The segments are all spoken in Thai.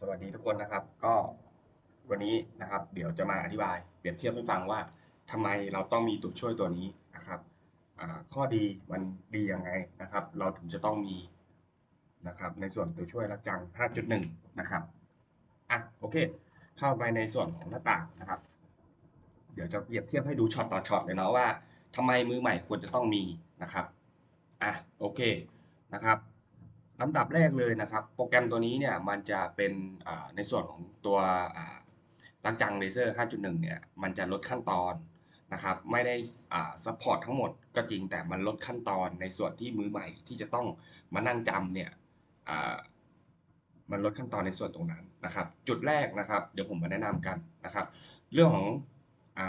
สวัสดีทุกคนนะครับ ก็วันนี้นะครับ เดี๋ยวจะมาอธิบายเปรียบเทียบให้ฟังว่าทำไมเราต้องมีตัวช่วยตัวนี้นะครับข้อดีมันดียังไงนะครับ เราถึงจะต้องมีนะครับ ในส่วนตัวช่วยรักจัง 5.1 นะครับอะโอเค เข้าไปในส่วนของหน้าต่างนะครับ เดี๋ยวจะเปรียบเทียบให้ดูช็อตต่อช็อตเลยเนาะว่าทำไมมือใหม่ควรจะต้องมีนะครับอะโอเคนะครับ ลำดับแรกเลยนะครับ โปรแกรมตัวนี้เนี่ยมันจะเป็นในส่วนของตัวอ่าลักจังเลเซอร์ 5.1 เนี่ยมันจะลดขั้นตอนนะครับไม่ได้อ่าซัพพอร์ตทั้งหมดก็จริงแต่มันลดขั้นตอนในส่วนที่มือใหม่ที่จะต้องมานั่งจำเนี่ยมันลดขั้นตอนในส่วนตรงนั้นนะครับ จุดแรกนะครับ เดี๋ยวผมมาแนะนำกันนะครับ เรื่องของอ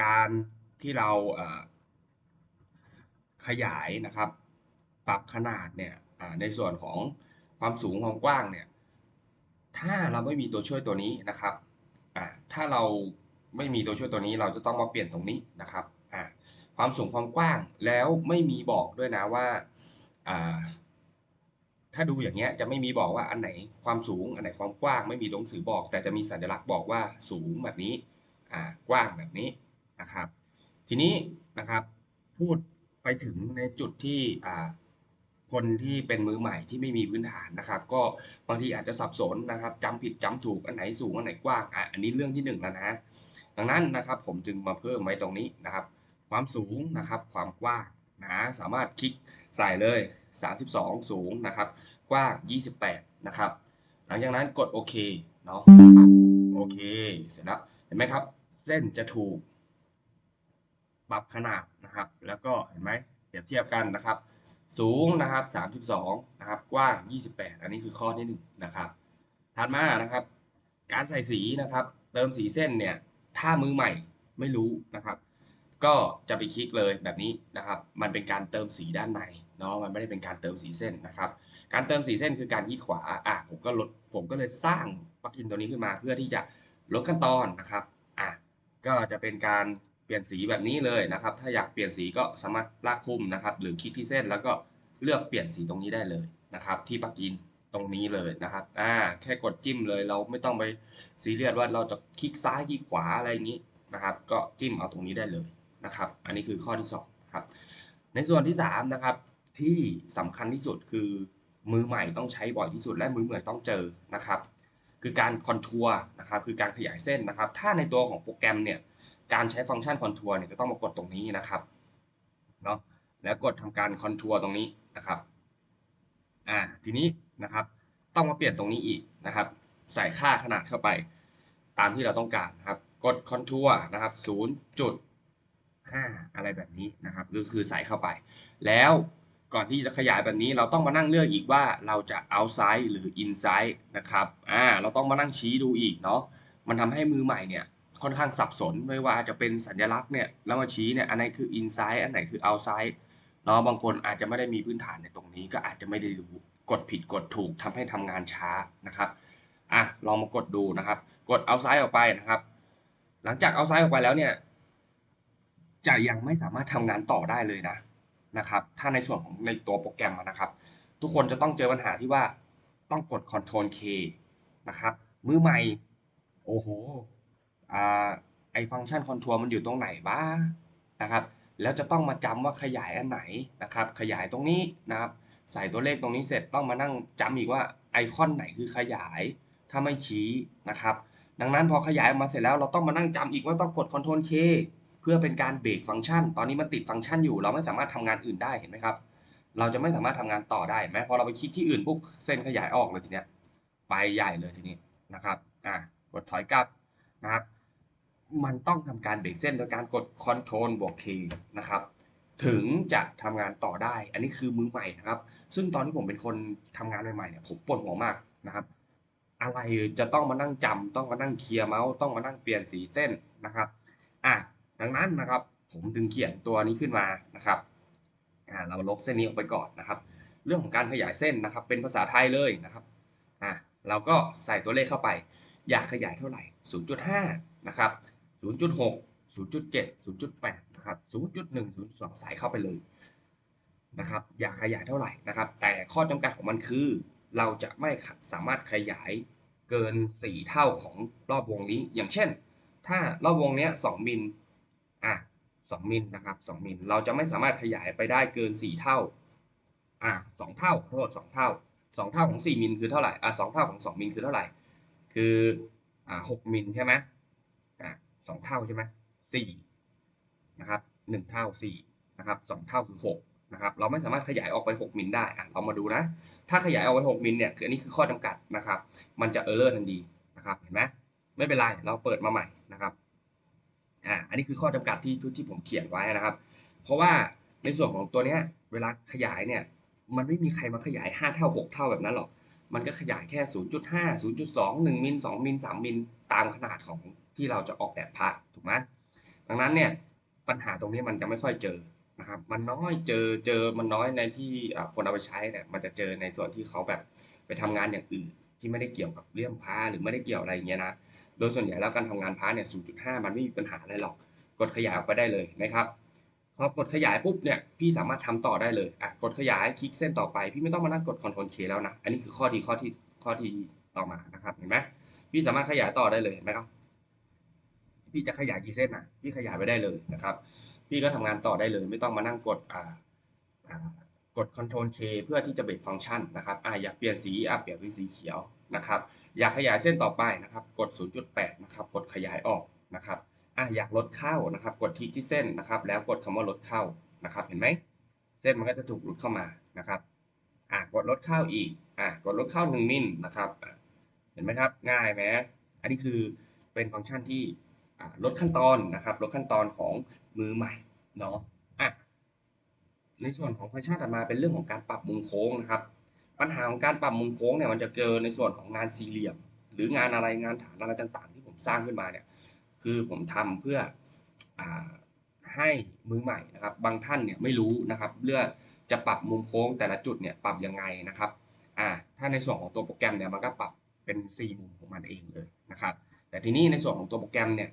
การที่เราขยายนะครับ ปรับขนาดเนี่ย ในส่วนของความสูงความกว้างเนี่ย ถ้าเราไม่มีตัวช่วยตัวนี้นะครับ ถ้าเราไม่มีตัวช่วยตัวนี้เราจะต้องมาเปลี่ยนตรงนี้นะครับ ความสูงความกว้างแล้วไม่มีบอกด้วยนะว่า ถ้าดูอย่างเงี้ยจะไม่มีบอกว่าอันไหนความสูงอันไหนความกว้างไม่มีตัวหนังสือบอก แต่จะมีสัญลักษณ์บอกว่าสูงแบบนี้กว้างแบบนี้นะครับ ทีนี้นะครับพูดไปถึงในจุดที่ คนที่เป็นมือใหม่ที่ไม่มีพื้นฐานนะครับ ก็บางทีอาจจะสับสนนะครับจำผิดจำถูกอันไหนสูงอันไหนกว้างอะอันนี้เรื่องที่หนึ่งแล้วนะดังนั้นนะครับผมจึงมาเพิ่มไว้ตรงนี้นะครับ ความสูงนะครับ ความกว้างนะสามารถคลิกใส่เลย 32 สูงนะครับ กว้าง 28 นะครับ หลังจากนั้นกดโอเคเนาะโอเค เสร็จแล้วเห็นไหมครับ เส้นจะถูกปรับขนาดนะครับ แล้วก็เห็นไหมเปรียบเทียบกันนะครับ สูงนะครับ 32 นะครับ กว้าง 28 อันนี้คือข้อที่1นะครับถัดมานะครับ การใส่สีนะครับ เติมสีเส้นเนี่ย ถ้ามือใหม่ไม่รู้นะครับ ก็จะไปคลิกเลยแบบนี้นะครับ มันเป็นการเติมสีด้านในเนาะ มันไม่ได้เป็นการเติมสีเส้นนะครับ การเติมสีเส้นคือการคลิกขวา อะ ผมก็ลด ผมก็เลยสร้างปลั๊กอินตัวนี้ขึ้นมาเพื่อที่จะลดขั้นตอนนะครับ อะ ก็จะเป็นการ เปลี่ยนสีแบบนี้เลยนะครับ ถ้าอยากเปลี่ยนสีก็สามารถลากคุมนะครับ หรือคลิกที่เส้นแล้วก็เลือกเปลี่ยนสีตรงนี้ได้เลยนะครับ ที่ปลั๊กอินตรงนี้เลยนะครับ อ่า แค่กดจิ้มเลย เราไม่ต้องไปซีเรียสว่าเราจะคลิกซ้ายคลิกขวาอะไรอย่างนี้นะครับ ก็จิ้มเอาตรงนี้ได้เลยนะครับ อันนี้คือข้อที่สองครับ ในส่วนที่สามนะครับที่สำคัญที่สุดคือมือใหม่ต้องใช้บ่อยที่สุดและมือใหม่ต้องเจอนะครับ คือการคอนทัวร์นะครับ คือการขยายเส้นนะครับ ถ้าในตัวของโปรแกรมเนี่ย การใช้ฟังก์ชันคอนทัวร์เนี่ยจะต้องมากดตรงนี้นะครับเนาะแล้วกดทำการคอนทัวร์ตรงนี้นะครับอ่าทีนี้นะครับต้องมาเปลี่ยนตรงนี้อีกนะครับ ใส่ค่าขนาดเข้าไปตามที่เราต้องการนะครับ กดคอนทัวร์นะครับ0.5 อะไรแบบนี้นะครับก็คือใส่เข้าไป แล้วก่อนที่จะขยายแบบนี้เราต้องมานั่งเลือกอีกว่าเราจะ outside หรือ inside นะครับอ่าเราต้องมานั่งชี้ดูอีกเนาะมันทำให้มือใหม่เนี่ย ค่อนข้างสับสนไม่ว่าจะเป็นสัญลักษณ์เนี่ยแล้วมาชี้เนี่ยอันไหนคือ inside อันไหนคือ outside เนาะบางคนอาจจะไม่ได้มีพื้นฐานในตรงนี้ ก็อาจจะไม่ได้รู้กดผิดกดถูกทำให้ทำงานช้านะครับอะลองมากดดูนะครับ กด outside ออกไปนะครับ หลังจาก outside ออกไปแล้วเนี่ยจะยังไม่สามารถทำงานต่อได้เลยนะนะครับ ถ้าในส่วนของในตัวโปรแกรมนะครับ ทุกคนจะต้องเจอปัญหาที่ว่าต้องกด Ctrl K นะครับ มือใหม่ โอ้โห ไอฟังก์ชันคอนทัวร์มันอยู่ตรงไหนบ้างนะครับ แล้วจะต้องมาจำว่าขยายอันไหนนะครับ ขยายตรงนี้นะครับ ใส่ตัวเลขตรงนี้เสร็จต้องมานั่งจำอีกว่าไอคอนไหนคือขยาย ถ้าไม่ชี้นะครับ ดังนั้นพอขยายออกมาเสร็จแล้วเราต้องมานั่งจำอีกว่าต้องกด Ctrl K เพื่อเป็นการเบรกฟังก์ชัน ตอนนี้มันติดฟังก์ชันอยู่ เราไม่สามารถทำงานอื่นได้เห็นไหมครับ เราจะไม่สามารถทำงานต่อได้ไหมพอเราไปคลิกที่อื่นปุ๊บเส้นขยายออกเลยทีเนี้ยไปใหญ่เลยทีนี้นะครับ อะ กดถอยกลับนะครับ มันต้องทำการเบรกเส้นโดยการกด Ctrl บวก K นะครับ ถึงจะทำงานต่อได้ อันนี้คือมือใหม่นะครับ ซึ่งตอนที่ผมเป็นคนทำงานใหม่ๆเนี่ยผมปวดหัวมากนะครับ อะไรจะต้องมานั่งจำต้องมานั่งเคลียร์เมาส์ต้องมานั่งเปลี่ยนสีเส้นนะครับอะดังนั้นนะครับ ผมจึงเขียนตัวนี้ขึ้นมานะครับอ่าเราลบเส้นนี้ออกไปก่อนนะครับ เรื่องของการขยายเส้นนะครับ เป็นภาษาไทยเลยนะครับอะเราก็ใส่ตัวเลขเข้าไป อยากขยายเท่าไหร่ 0.5 นะครับ 0.6 0.7 0.8นะครับ0.1 0.2 ใส่เข้าไปเลยนะครับ อยากขยายเท่าไหร่นะครับ แต่ข้อจำกัดของมันคือ เราจะไม่สามารถขยายเกิน 4 เท่าของรอบวงนี้ อย่างเช่น ถ้ารอบวงนี้2มิลอะ2มิลนะครับ2มิลเราจะไม่สามารถขยายไปได้เกิน 4 เท่าอะ2เท่าโทษ2เท่า 2 เท่าของ 4มิลคือเท่าไหร่อะ2เท่าของ 2มิลคือเท่าไหร่ คืออ่า6มิลใช่ไหมอะ 2เท่าใช่ไหม4นะครับ1เท่า4นะครับ2เท่าคือ6นะครับเราไม่สามารถขยายออกไป 6มิลได้อะเรามาดูนะ ถ้าขยายออกไป 6มิลเนี่ยคืออันนี้คือข้อจำกัดนะครับ มันจะเออร์เลอร์ทันทีนะครับเห็นไหมไม่เป็นไรเราเปิดมาใหม่นะครับอ่าอันนี้คือข้อจำกัดที่ที่ผมเขียนไว้นะครับ เพราะว่าในส่วนของตัวเนี้ยเวลาขยายเนี่ยมันไม่มีใครมาขยาย 5 เท่า 6 เท่าแบบนั้นหรอก มันก็ขยายแค่ 0.5 0.2 1มิล2มิล3มิลตามขนาดของ ที่เราจะออกแบบพระถูกไหมดังนั้นเนี่ยปัญหาตรงนี้มันจะไม่ค่อยเจอนะครับมันน้อยเจอเจอมันน้อยในที่คนเอาไปใช้เนี่ยมันจะเจอในส่วนที่เขาแบบไปทำงานอย่างอื่น ที่ไม่ได้เกี่ยวกับเรื่องพระหรือไม่ได้เกี่ยวอะไรอย่างเงี้ยนะโดยส่วนใหญ่แล้วการทำงานพระเนี่ย 0.5 มันไม่มีปัญหาอะไรหรอก กดขยายออกไปได้เลยนะครับพอกดขยายปุ๊บเนี่ยพี่สามารถทำต่อได้เลยอะกดขยายคลิกเส้นต่อไป พี่ไม่ต้องมานั่งกด Ctrl K แล้วนะ อันนี้คือข้อดีข้อที่ข้อที่ต่อมานะครับเห็นไหมพี่สามารถขยายต่อได้เลยเห็นไหมครับ พี่จะขยายกี่เส้นนะพี่ขยายไปได้เลยนะครับ พี่ก็ทำงานต่อได้เลย ไม่ต้องมานั่งกดอ่ากด Ctrl K เพื่อที่จะเบรกฟังก์ชันนะครับอ่าอยากเปลี่ยนสีอะเปลี่ยนเป็นสีเขียวนะครับ อยากขยายเส้นต่อไปนะครับ กด 0.8 นะครับ กดขยายออกนะครับอะอยากลดเข้านะครับ กดที่ที่เส้นนะครับ แล้วกดคำว่าลดเข้านะครับ เห็นไหมเส้นมันก็จะถูกลดเข้ามานะครับอะกดลดเข้าอีกอะกดลดเข้า1มิลนะครับ เห็นไหมครับ ง่ายไหมอันนี้คือเป็นฟังก์ชันที่ ลดขั้นตอนนะครับลดขั้นตอนของมือใหม่เนาะอะในส่วนของฟังก์ชันถัดมาเป็นเรื่องของการปรับมุมโค้งนะครับ ปัญหาของการปรับมุมโค้งเนี่ยมันจะเจอในส่วนของงานสี่เหลี่ยม หรืองานอะไรงานฐานอะไรต่างๆ ที่ผมสร้างขึ้นมาเนี่ยคือผมทำเพื่ออให้มือใหม่นะครับ บางท่านเนี่ยไม่รู้นะครับเรื่องจะปรับมุมโค้งแต่ละจุดเนี่ยปรับยังไงนะครับอ่าถ้าในส่วนของตัวโปรแกรมเนี่ยมันก็ปรับเป็น 4 มุมของมันเองเลยนะครับ แต่ทีนี้ในส่วนของตัวโปรแกรมเนี่ย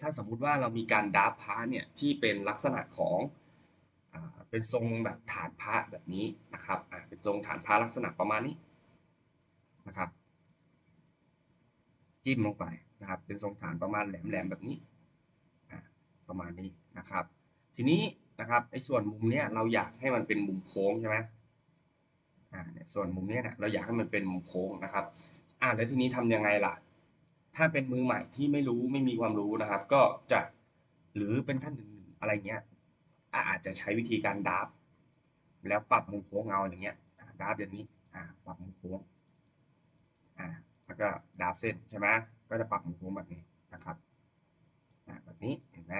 ถ้าสมมุติว่าเรามีการดับพร์ทเนี่ยที่เป็นลักษณะของอเป็นทรงแบบฐานพระแบบนี้นะครับอ่าเป็นทรงฐานพระลักษณะประมาณนี้นะครับ จิ้มลงไปนะครับ เป็นทรงฐานประมาณแหลมๆแบบนี้อ่าประมาณนี้นะครับ ทีนี้นะครับไอ้ส่วนมุมเนี้ยเราอยากให้มันเป็นมุมโค้งใช่ไหมอ่าเนี่ยส่วนมุมเนี้ยเนี่ยเราอยากให้มันเป็นมุมโค้งนะครับอ่าแล้วทีนี้ทำยังไงล่ะ ถ้าเป็นมือใหม่ที่ไม่รู้ไม่มีความรู้นะครับ ก็จะหรือเป็นท่านอื่นๆอะไรเงี้ยอาจจะใช้วิธีการดับแล้วปรับมุมโค้งเอาอย่างเงี้ยดับอย่างนี้อ่าปรับมุมโค้งอ่าแล้วก็ดาวเส้นใช่ไหมก็จะปรับมุมโค้งแบบนี้นะครับอ่าแบบนี้เห็นไหม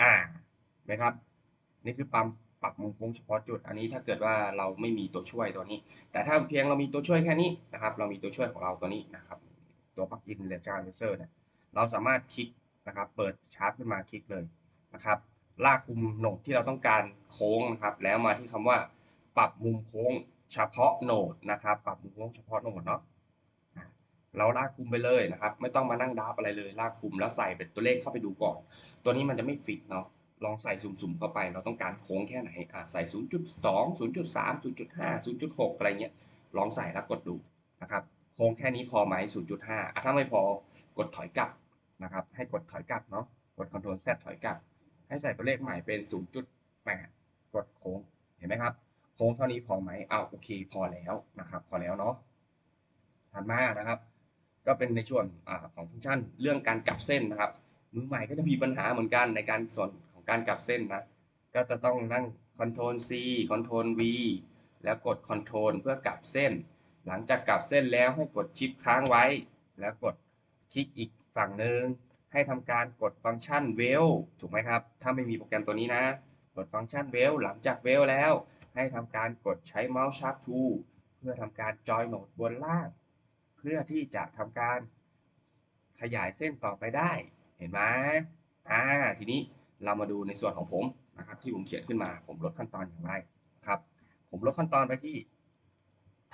อ่าไหมครับ นี่คือปรับปรับมุมโค้งเฉพาะจุด อันนี้ถ้าเกิดว่าเราไม่มีตัวช่วยตัวนี้ แต่ถ้าเพียงเรามีตัวช่วยแค่นี้นะครับ เรามีตัวช่วยของเราตัวนี้นะครับ ตัวปลั๊กอินเลเจอร์เลเซอร์เนี่ยเราสามารถคลิกนะครับเปิดชาร์จขึ้นมาคลิกเลยนะครับลากคุมโหนดที่เราต้องการโค้งนะครับ แล้วมาที่คำว่าปรับมุมโค้งเฉพาะโหนดนะครับ ปรับมุมโค้งเฉพาะโหนดเนาะเราลากคุมไปเลยนะครับ ไม่ต้องมานั่งดับอะไรเลย ลากคุมแล้วใส่เป็นตัวเลขเข้าไปดูก่อน ตัวนี้มันจะไม่ฟิกเนาะลองใส่สุ่มๆเข้าไป เราต้องการโค้งแค่ไหนอ่าใส่ 0.2 0.3 0.5 0.6 อะไรเงี้ยลองใส่แล้วกดดูนะครับ โค้งแค่นี้พอไหม0.5ถ้าไม่พอกดถอยกลับนะครับ ให้กดถอยกลับเนาะ กด Ctrl Z ถอยกลับ ให้ใส่ตัวเลขใหม่เป็น 0.8 กดโค้ง เห็นไหมครับ โค้งเท่านี้พอไหมเอาโอเค พอแล้วนะครับ พอแล้วเนาะถัดมานะครับ ก็เป็นในส่วนอของฟังก์ชันเรื่องการกลับเส้นนะครับ มือใหม่ก็จะมีปัญหาเหมือนกันในการส่วนของการกลับเส้นนะ ก็จะต้องนั่ง Ctrl C Ctrl V แล้วกด Ctrl เพื่อกลับเส้น หลังจากกลับเส้นแล้วให้กดชิปค้างไว้ แล้วกดคลิกอีกฝั่งหนึ่งให้ทำการกดฟังก์ชันเวลถูกไหมครับ ถ้าไม่มีโปรแกรมตัวนี้นะ กดฟังก์ชันเวลหลังจากเวลแล้ว ให้ทำการกดใช้เมาส์ชาร์ปทูเพื่อทำการจอยโหนดบนล่าง เพื่อที่จะทำการขยายเส้นต่อไปได้ เห็นไหมอ่าทีนี้เรามาดูในส่วนของผมนะครับที่ผมเขียนขึ้นมา ผมลดขั้นตอนอย่างไรครับ ผมลดขั้นตอนไปที่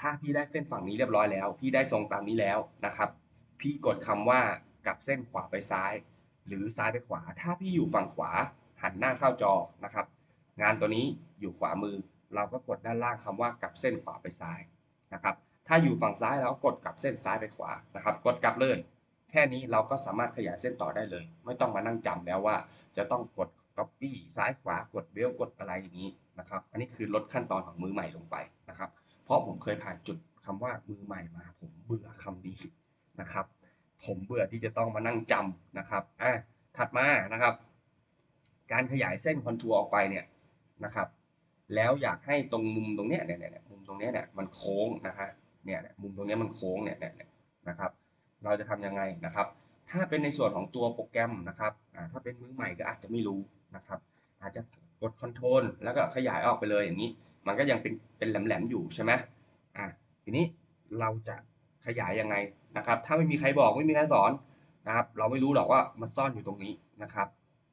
ถ้าพี่ได้เส้นฝั่งนี้เรียบร้อยแล้ว พี่ได้ทรงตามนี้แล้วนะครับ พี่กดคำว่ากลับเส้นขวาไปซ้าย หรือซ้ายไปขวา ถ้าพี่อยู่ฝั่งขวาหันหน้าเข้าจอนะครับ งานตัวนี้อยู่ขวามือ เราก็กดด้านล่างคำว่ากลับเส้นขวาไปซ้ายนะครับ ถ้าอยู่ฝั่งซ้ายเราก็กดกลับเส้นซ้ายไปขวานะครับ กดกลับเลย แค่นี้เราก็สามารถขยายเส้นต่อได้เลย ไม่ต้องมานั่งจำแล้วว่า จะต้องกด copy ซ้ายขวากดเบลกดอะไรอย่างนี้นะครับ อันนี้คือลดขั้นตอนของมือใหม่ลงไปนะครับ ราะผมเคยผ่านจุดคำว่ามือใหม่มา ผมเบื่อคำนี้นะครับ ผมเบื่อที่จะต้องมานั่งจำนะครับอะถัดมานะครับ การขยายเส้นคอนทัวร์ออกไปเนี่ยนะครับ แล้วอยากให้ตรงมุมตรงเนี้ยเนี่ยเนี่ยมุมตรงเนี้ยเนี่ยมันโค้งนะฮะเนี่ยเนี่ยมุมตรงเนี้ยมันโค้งเนี่ยเนี่ยเนี่ยนะครับ เราจะทำยังไงนะครับ ถ้าเป็นในส่วนของตัวโปรแกรมนะครับอ่าถ้าเป็นมือใหม่ก็อาจจะไม่รู้นะครับ อาจจะกดคอนโทรลแล้วก็ขยายออกไปเลยอย่างนี้ มันก็ยังเป็นเป็นแหลมๆอยู่ใช่ไหมอ่าทีนี้เราจะขยายยังไงนะครับ ถ้าไม่มีใครบอกไม่มีใครสอนนะครับ เราไม่รู้หรอกว่ามันซ่อนอยู่ตรงนี้นะครับ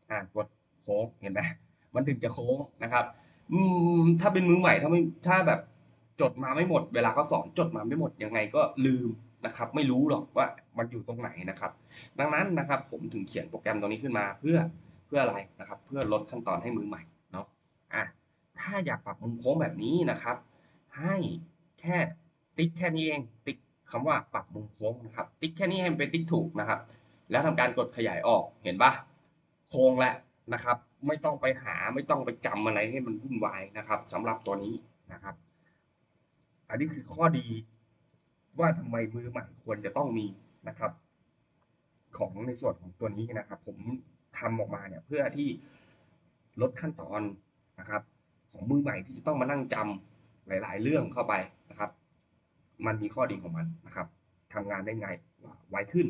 อ่ากดโค้งเห็นไหมมันถึงจะโค้งนะครับอืมถ้าเป็นมือใหม่ถ้าไม่ถ้าแบบจดมาไม่หมด เวลาเขาสอนจดมาไม่หมดยังไงก็ลืมนะครับ ไม่รู้หรอกว่ามันอยู่ตรงไหนนะครับ ดังนั้นนะครับ ผมถึงเขียนโปรแกรมตรงนี้ขึ้นมาเพื่อเพื่ออะไรนะครับ เพื่อลดขั้นตอนให้มือใหม่เนาะอะ ถ้าอยากปรับมุมโค้งแบบนี้นะครับ ให้แค่ติ๊กแค่นี้เอง ติ๊กคำว่าปรับมุมโค้งนะครับ ติ๊กแค่นี้ให้มันเป็นติ๊กถูกนะครับ แล้วทำการกดขยายออกเห็นปะโค้งแล้วนะครับ ไม่ต้องไปหาไม่ต้องไปจำอะไรให้มันวุ่นวายนะครับสำหรับตัวนี้นะครับ อันนี้คือข้อดีว่าทำไมมือใหม่ควรจะต้องมีนะครับ ของในส่วนของตัวนี้นะครับ ผมทำออกมาเนี่ยเพื่อที่ลดขั้นตอนนะครับ ของมือใหม่ที่จะต้องมานั่งจำหลาย ๆ เรื่องเข้าไปนะครับ มันมีข้อดีของมันนะครับทำงานได้ง่ายไวขึ้น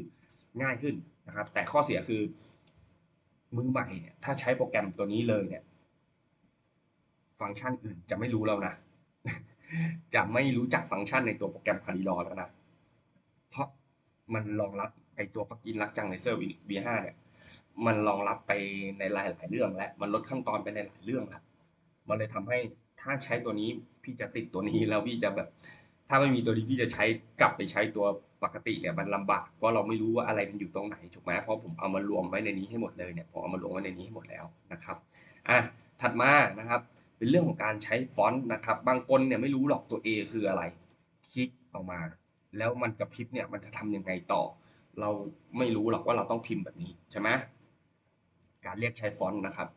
ง่ายขึ้นนะครับ แต่ข้อเสียคือมือใหม่เนี่ยถ้าใช้โปรแกรมตัวนี้เลยเนี่ย ฟังก์ชันอื่นจะไม่รู้แล้วนะ จะไม่รู้จักฟังก์ชันในตัวโปรแกรมคาริลอแล้วนะเพราะมันรองรับไอตัวปลั๊กอินลักจังเลเซอร์ V5 เนี่ย มันรองรับไปในหลาย ๆ เรื่องแล้วมันลดขั้นตอนไปในหลายเรื่องแล้ว มันเลยทำให้ถ้าใช้ตัวนี้พี่จะติดตัวนี้แล้วพี่จะแบบ ถ้าไม่มีตัวนี้พี่จะใช้กลับไปใช้ตัวปกติเนี่ยมันลำบากเพราะเราไม่รู้ว่าอะไรมันอยู่ตรงไหนถูกไหมเพราะผมเอามารวมไว้ในนี้ให้หมดเลยเนี่ยผมเอามารวมไว้ในนี้ให้หมดแล้วนะครับอะถัดมานะครับเป็นเรื่องของการใช้ฟอนต์นะครับ บางคนเนี่ยไม่รู้หรอกตัว A คืออะไร คลิกออกมา แล้วมันกระพริบเนี่ยมันจะทำยังไงต่อ เราไม่รู้หรอกว่าเราต้องพิมพ์แบบนี้ใช่ไหมการเรียกใช้ฟอนต์นะครับ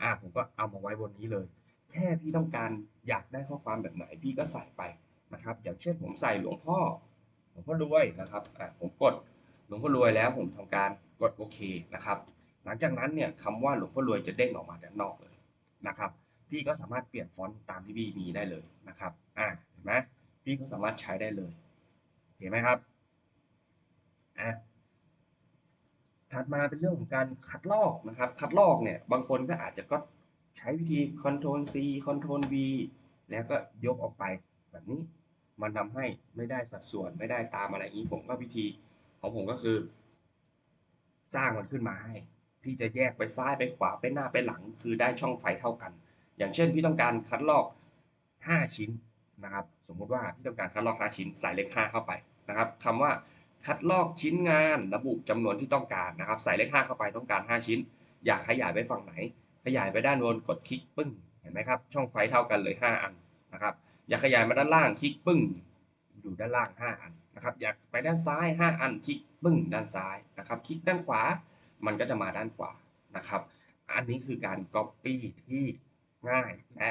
อ่าผมก็เอามาไว้บนนี้เลย แค่พี่ต้องการอยากได้ข้อความแบบไหนพี่ก็ใส่ไปนะครับ อย่างเช่นผมใส่หลวงพ่อหลวงพ่อรวยนะครับอ่าผมกดหลวงพ่อรวยแล้วผมทำการกดโอเคนะครับ หลังจากนั้นเนี่ยคำว่าหลวงพ่อรวยจะเด้งออกมาด้านนอกเลยนะครับพี่ก็สามารถเปลี่ยนฟอนต์ตามที่พี่มีได้เลยนะครับอ่าเห็นไหมพี่ก็สามารถใช้ได้เลยเห็นไหมครับอะถัดมาเป็นเรื่องของการคัดลอกนะครับ คัดลอกเนี่ยบางคนก็อาจจะก็ ใช้วิธี Ctrl C Ctrl V แล้วก็ยกออกไปแบบนี้ มันทำให้ไม่ได้สัดส่วนไม่ได้ตามอะไรอย่างนี้ผมก็วิธีของผมก็คือ สร้างมันขึ้นมาให้ พี่จะแยกไปซ้ายไปขวาไปหน้าไปหลัง คือได้ช่องไฟเท่ากัน อย่างเช่นพี่ต้องการคัดลอก 5 ชิ้นนะครับ สมมุติว่าพี่ต้องการคัดลอก 5 ชิ้น ใส่เลข5เข้าไปนะครับคำว่าคัดลอกชิ้นงานระบุจำนวนที่ต้องการนะครับ ใส่เลข5เข้าไปต้องการ 5 ชิ้น อยากขยายไปฝั่งไหน ขยายไปด้านบนกดคลิกปึ้งเห็นไหมครับ ช่องไฟเท่ากันเลย 5 อันนะครับ อยากขยายมาด้านล่างคลิกปึ้งอยู่ด้านล่าง 5 อันนะครับ อยากไปด้านซ้าย 5 อันคลิกปึ้งด้านซ้ายนะครับ คลิกด้านขวา มันก็จะมาด้านขวานะครับ อันนี้คือการ Copy ที่ง่ายและ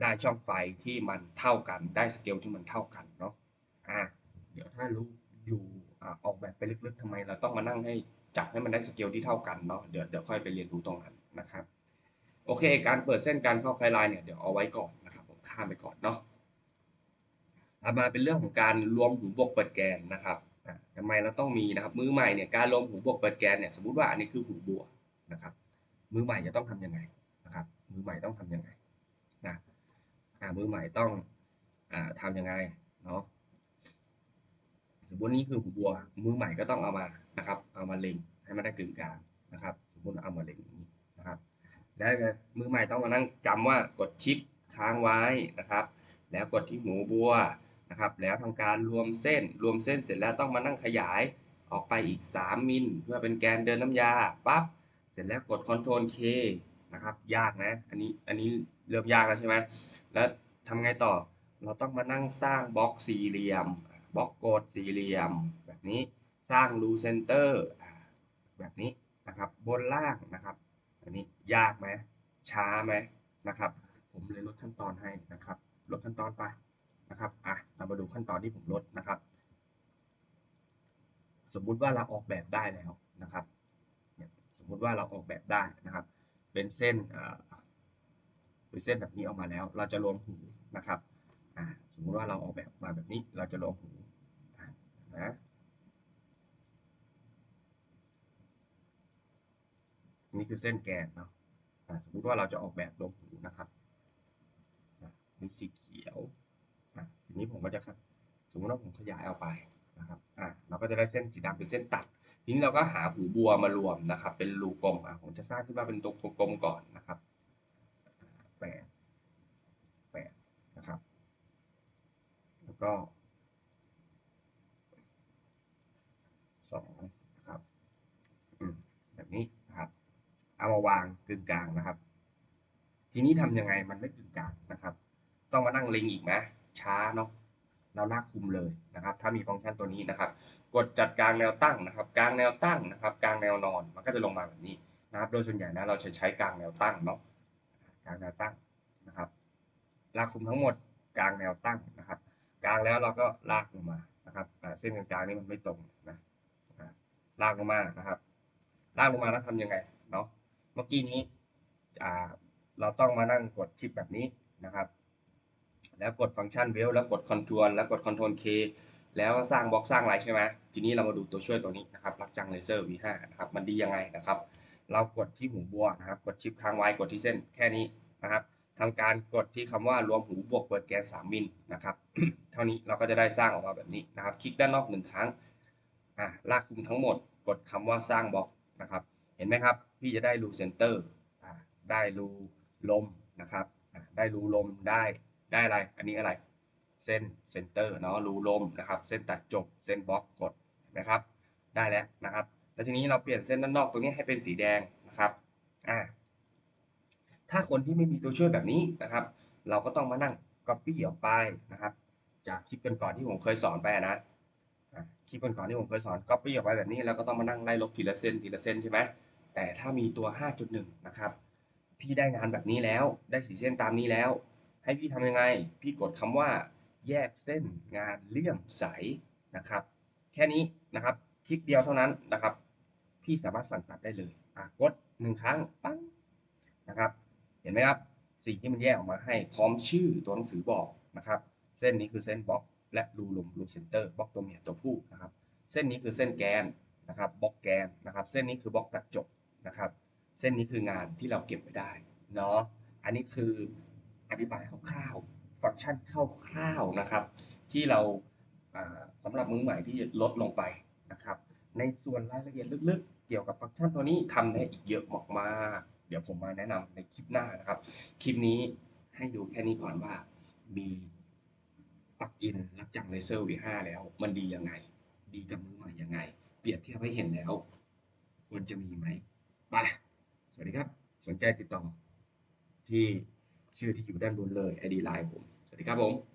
ได้ช่องไฟที่มันเท่ากัน ได้สเกลที่มันเท่ากันเนาะ อะเดี๋ยวถ้ารู้อยู่อออกแบบไปลึกๆทำไมเราต้องมานั่งให้ จับให้มันได้สเกลที่เท่ากันเนาะเดี๋ยวเดี๋ยวค่อยไปเรียนรู้ตรงนั้นนะครับโอเค การเปิดเส้นการเข้าไคลน์เนี่ยเดี๋ยวเอาไว้ก่อนนะครับผมข้ามไปก่อนเนาะถัดมาเป็นเรื่องของการรวมหูบวกเปิดแกนนะครับทำไมเราต้องมีนะครับ มือใหม่เนี่ยการรวมหูบวกเปิดแกนเนี่ยสมมติว่าอันนี้คือหูบวกนะครับ มือใหม่จะต้องทำยังไงนะครับ มือใหม่ต้องทำยังไงนะมือใหม่ต้องอ่าทำยังไงเนาะสมมตินี้คือหูบัวมือใหม่ก็ต้องเอามา นะครับ เอามาเล็งให้มันได้กึ่งกลางนะครับ สมมติเอามาเล็งอย่างนี้นะครับ แล้วมือใหม่ต้องมานั่งจำว่ากดชิปค้างไว้นะครับ แล้วกดที่หูบัวนะครับ แล้วทำการรวมเส้น รวมเส้นเสร็จแล้วต้องมานั่งขยายออกไปอีก 3 มิลเพื่อเป็นแกนเดินน้ำยาปั๊บเสร็จแล้วกด Ctrl K นะครับ ยากนะอันนี้อันนี้เริ่มยากแล้วใช่ไหมแล้วทำไงต่อเราต้องมานั่งสร้างบล็อกสี่เหลี่ยมบล็อกโกดสี่เหลี่ยมแบบนี้ สร้างรูเซนเตอร์แบบนี้นะครับบนล่างนะครับอันนี้ยากไหมช้าไหมนะครับ ผมเลยลดขั้นตอนให้นะครับ ลดขั้นตอนไปนะครับอะเรามาดูขั้นตอนที่ผมลดนะครับ สมมุติว่าเราออกแบบได้แล้วนะครับสมมุติว่าเราออกแบบได้นะครับ เป็นเส้นเอ่อเป็นเส้นแบบนี้ออกมาแล้ว เราจะรวมหูนะครับอ่าสมมุติว่าเราออกแบบมาแบบนี้เราจะรวมหูนะ นี่คือเส้นแกนเนาะสมมุติว่าเราจะออกแบบรวมหูนะครับนี่สีเขียวทีนี้ผมก็จะสมมติว่าผมขยายออกไปนะครับอะเราก็จะได้เส้นสีดำเป็นเส้นตัด ทีนี้เราก็หาหูบัวมารวมนะครับ เป็นรูกลมอะผมจะสร้างขึ้นมาเป็นตัวกลมๆก่อนนะครับแปดแปดนะครับ แล้วก็สองนะครับอืมแบบนี้นะครับ เอามาวางกึ่งกลางนะครับ ทีนี้ทำยังไงมันไม่กึ่งกลางนะครับ ต้องมานั่งเลิงอีกนะ ช้าเนาะเราลากคุมเลยนะครับ ถ้ามีฟังก์ชันตัวนี้นะครับ กดจัดกลางแนวตั้งนะครับ กลางแนวตั้งนะครับ กลางแนวนอนมันก็จะลงมาแบบนี้นะครับ โดยส่วนใหญ่แล้วเราจะใช้กลางแนวตั้งเนาะกลางแนวตั้งนะครับ ลากคุมทั้งหมดกลางแนวตั้งนะครับ กลางแล้วเราก็ลากลงมานะครับเส้นกลางนี่มันไม่ตรงนะลากลงมานะครับ ลากลงมาแล้วทำยังไงเนาะ เมื่อกี้นี้เราต้องมานั่งกดชิปแบบนี้นะครับ แล้วกดฟังก์ชันเวลแล้วกดคอนทรลแล้วกดคอนโทรล K แล้วก็สร้างบล็อกสร้างอะไรใช่ไหมทีนี้เรามาดูตัวช่วยตัวนี้นะครับรักจังเลเซอร์ V5 นะครับมันดียังไงนะครับ เรากดที่หูบัวนะครับ กดชิปค้างไว้กดที่เส้นแค่นี้นะครับทำการกดที่คำว่ารวมหูบวกเปิดแกน 3 มิลนะครับเท่านี้เราก็จะได้สร้างออกมาแบบนี้นะครับ คลิกด้านนอกหนึ่งครั้งอ่าลากคุมทั้งหมด กดคำว่าสร้างบล็อกนะครับ เห็นไหมครับ พี่จะได้รูเซนเตอร์ได้รูลมนะครับได้รูลมได้ได้อะไร อันนี้อะไร เส้นเซนเตอร์เนาะรูลมนะครับ เส้นตัดจบเส้นบล็อกกดนไหมครับ ได้แล้วนะครับ แล้วทีนี้เราเปลี่ยนเส้นด้านนอกตรงนี้ให้เป็นสีแดงนะครับอ่าถ้าคนที่ไม่มีตัวช่วยแบบนี้นะครับ เราก็ต้องมานั่ง copy ออกไปนะครับ จากคลิปก่อนๆที่ผมเคยสอนไปนะ ลิปก่อนๆที่ผมเคยสอน copy ออกไปแบบนี้แล้วก็ต้องมานั่งไล่ลบทีละเส้นทีละเส้นใช่ไหมแต่ถ้ามีตัว 5.1 นะครับ พี่ได้งานแบบนี้แล้วได้สีเส้นตามนี้แล้ว ให้พี่ทำยังไง พี่กดคำว่า แยกเส้นงานเลี่ยมใสนะครับ แค่นี้นะครับคลิกเดียวเท่านั้นนะครับ พี่สามารถสั่งตัดได้เลยกดหนึ่งครั้งปั้งนะครับ เห็นไหมครับ สิ่งที่มันแยกออกมาให้พร้อมชื่อตัวหนังสือบอกนะครับ เส้นนี้คือเส้นบอก และรูลมรูเซนเตอร์บล็อกตัวเมียตัวผู้นะครับ เส้นนี้คือเส้นแกนนะครับบล็อกแกนนะครับ เส้นนี้คือบล็อกตัดจบนะครับ เส้นนี้คืองานที่เราเก็บไว้ได้เนาะอันนี้คืออธิบายคร่าวๆฟังก์ชันคร่าวๆนะครับ ที่เราอ่าสำหรับมือใหม่ที่ลดลงไปนะครับ ในส่วนรายละเอียดลึกๆ เกี่ยวกับฟังก์ชันตัวนี้ทำได้อีกเยอะมากๆเดี๋ยวผมมาแนะนำในคลิปหน้านะครับ คลิปนี้ให้ดูแค่นี้ก่อนว่ามี ลักอินรับจากเลเซอร์ V5 แล้ว มันดียังไง ดีกับมือใหม่ยังไง เปรียบเทียบให้เห็นแล้ว ควรจะมีไหมไปสวัสดีครับ สนใจติดต่อ ที่ชื่อที่อยู่ด้านบนเลย ID Line ผม สวัสดีครับผม